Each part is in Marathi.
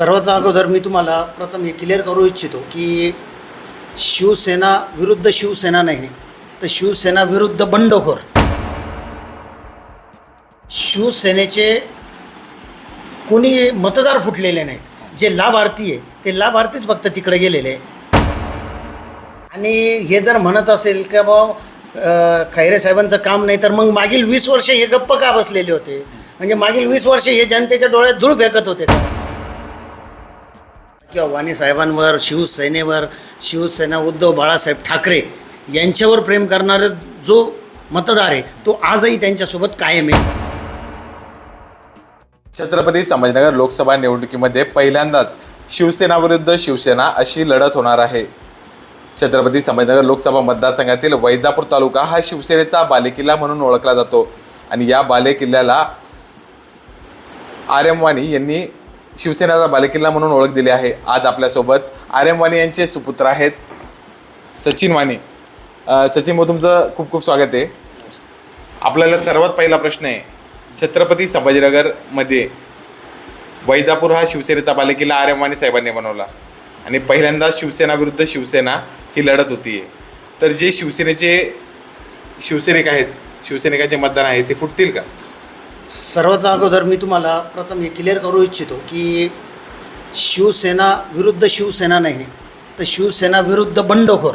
सर्वात अगोदर मी तुम्हाला प्रथम हे क्लिअर करू इच्छितो की शिवसेना विरुद्ध शिवसेना नाही तर शिवसेना विरुद्ध बंडखोर. शिवसेनेचे कोणी मतदार फुटलेले नाहीत जे लाभार्थी आहे ते लाभार्थीच फक्त तिकडे गेलेले आहे. आणि हे जर म्हणत असेल की बा खैरे साहेबांचं काम नाही तर मग मागील वीस वर्ष हे गप्प का बसलेले होते? म्हणजे मागील वीस वर्ष हे जनतेच्या डोळ्यात धूळ फेकत होते का? किंवा वाणी साहेबांवर शिवसेनेवर शिवसेना उद्धव बाळासाहेब ठाकरे यांच्यावर प्रेम करणारा जो मतदार आहे तो आजही त्यांच्यासोबत कायम आहे. छत्रपती संभाजीनगर लोकसभा निवडणुकीमध्ये पहिल्यांदाच शिवसेना विरुद्ध शिवसेना अशी लढत होणार आहे. छत्रपती संभाजीनगर लोकसभा मतदारसंघातील वैजापूर तालुका हा शिवसेनेचा बालेकिल्ला म्हणून ओळखला जातो. आणि या बालेकिल्ल्याला आर एम वाणी यांनी शिवसेनेचा बालेकिल्ला म्हणून ओळख दिली आहे. आज आपल्यासोबत आर एम वाणी यांचे सुपुत्र आहेत सचिन वाणी. सचिन भाऊ तुमचं खूप खूप स्वागत आहे. आपल्याला सर्वात पहिला प्रश्न आहे छत्रपती संभाजीनगरमध्ये वैजापूर हा शिवसेनेचा बालेकिल्ला आर एम वाणी साहेबांनी बनवला. आणि पहिल्यांदा शिवसेना विरुद्ध शिवसेना ही लढत होती तर जे शिवसेनेचे शिवसैनिक आहेत शिवसैनिकांचे मतदान आहे ते फुटतील का? सर्वात अगोदर मी तुम्हाला प्रथम हे क्लिअर करू इच्छितो की शिवसेना विरुद्ध शिवसेना नाही तर शिवसेना विरुद्ध बंडखोर.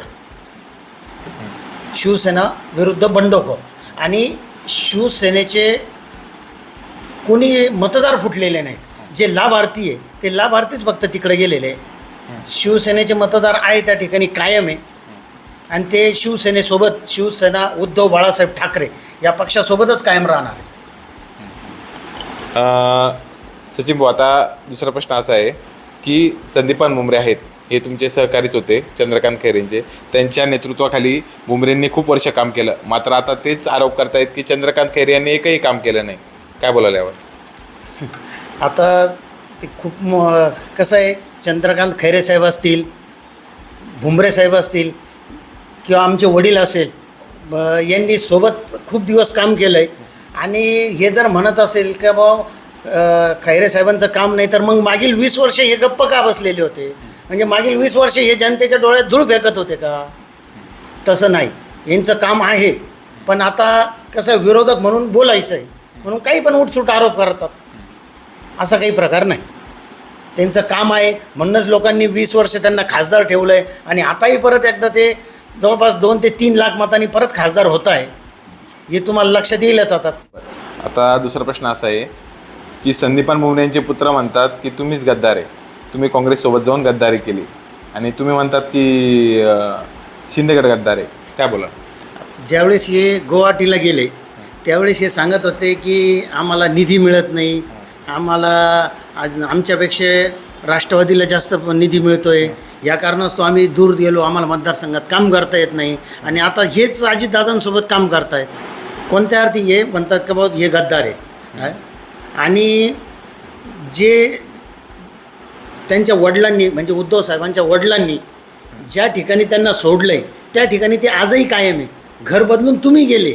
शिवसेना विरुद्ध बंडखोर. आणि शिवसेनेचे कोणी मतदार फुटलेले नाहीत जे लाभार्थी आहे ते लाभार्थीच फक्त तिकडे गेलेले आहे शिवसेनेचे मतदार आहे त्या ठिकाणी कायम आहे. आणि ते शिवसेनेसोबत शिवसेना उद्धव बाळासाहेब ठाकरे या पक्षासोबतच कायम राहणार आहेत. सचिन भाऊ आता दुसरा प्रश्न असा आहे की संदीपान मुंबरे आहेत हे तुमचे सहकारीच होते चंद्रकांत खैरेंचे. त्यांच्या नेतृत्वाखाली मुंबरेंनी खूप वर्ष काम केलं. मात्र आता तेच आरोप करतायत की चंद्रकांत खैरे यांनी एकही काम केलं नाही. काय बोलायला यावर? आता ते खूप म कसं आहे चंद्रकांत खैरे साहेब असतील भुमरे साहेब असतील किंवा आमचे वडील असेल यांनी सोबत खूप दिवस काम केलं आहे आणि हे जर म्हणत असेल का बा खैरे साहेबांचं काम नाही तर मग मागील वीस वर्ष हे गप्प का बसलेले होते? म्हणजे मागील वीस वर्ष हे जनतेच्या डोळ्यात धूळ फेकत होते का? तसं नाही. यांचं काम आहे. पण आता कसं विरोधक म्हणून बोलायचं आहे म्हणून काही पण उठसूट आरोप करतात. असा काही प्रकार नाही. त्यांचं काम आहे. म्हणूनच लोकांनी वीस वर्ष त्यांना खासदार ठेवलं आहे आणि आताही परत एकदा ते जवळपास दोन ते तीन लाख मतांनी परत खासदार होत आहे हे तुम्हाला लक्षात येईलच आता. आता दुसरा प्रश्न असा आहे की संदीपान मुंबरे यांचे पुत्र म्हणतात की तुम्हीच गद्दार आहे. तुम्ही काँग्रेससोबत जाऊन गद्दारी केली. आणि तुम्ही म्हणतात की शिंदेगड गद्दार आहे. काय बोला? ज्यावेळेस हे गुवाहाटीला गेले त्यावेळेस हे सांगत होते की आम्हाला निधी मिळत नाही. आम्हाला आज आमच्यापेक्षा राष्ट्रवादीला जास्त निधी मिळतो आहे या कारणास्तव आम्ही दूर गेलो. आम्हाला मतदारसंघात काम करता येत नाही. आणि आता हेच अजितदादांसोबत काम करतायत. कोणत्या अर्थी हे म्हणतात का बाबा हे गद्दार आहेत हा? आणि जे त्यांच्या वडिलांनी म्हणजे उद्धव साहेबांच्या वडिलांनी ज्या ठिकाणी त्यांना सोडलं आहे त्या ठिकाणी ते आजही कायम आहे. घर बदलून तुम्ही गेले.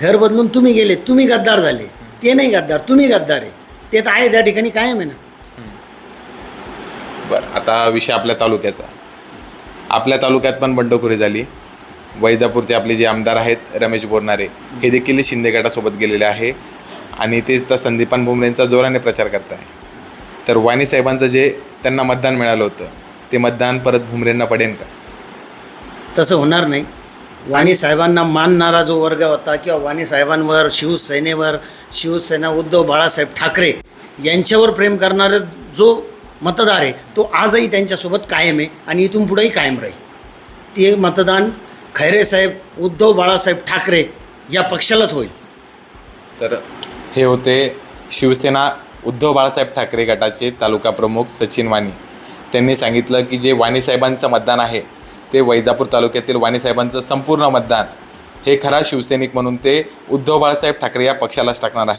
घर बदलून तुम्ही गेले तुम्ही गद्दार झाले. ते नाही गद्दार तुम्ही गद्दार आहे. ते तर आहे त्या ठिकाणी कायम आहे ना. बरं आता विषय आपल्या तालुक्याचा. आपल्या तालुक्यात पण बंडखोरी झाली. वैजापूरचे आपले जे आमदार आहेत रमेश बोरनारे हे देखील शिंदे गटासोबत गेलेले आहे. आणि ते तर संदीपान भुमरेंचा जोराने प्रचार करत आहे तर वाणी साहेबांचं जे त्यांना मतदान मिळालं होतं ते मतदान परत भुमरेंना पडेल का? तसं होणार नाही. वाणी साहेबांना मानणारा जो वर्ग होता किंवा वाणी साहेबांवर शिवसेनेवर शिवसेना उद्धव बाळासाहेब ठाकरे यांच्यावर प्रेम करणारा जो मतदार आहे तो आजही त्यांच्यासोबत कायम आहे आणि इथून पुढेही कायम राहील. ते मतदान खैरे साहेब उद्धव बाळासाहेब ठाकरे या पक्षालाच होईल. तर हे होते शिवसेना उद्धव बाळासाहेब ठाकरे गटाचे तालुका प्रमुख सचिन वाणी. त्यांनी सांगितलं की जे वाणीसाहेबांचं मतदान आहे ते वैजापूर तालुक्यातील वाणीसाहेबांचं संपूर्ण मतदान. हे खरा शिवसैनिक म्हणून ते उद्धव बाळासाहेब ठाकरे या पक्षालाच टाकणार आहे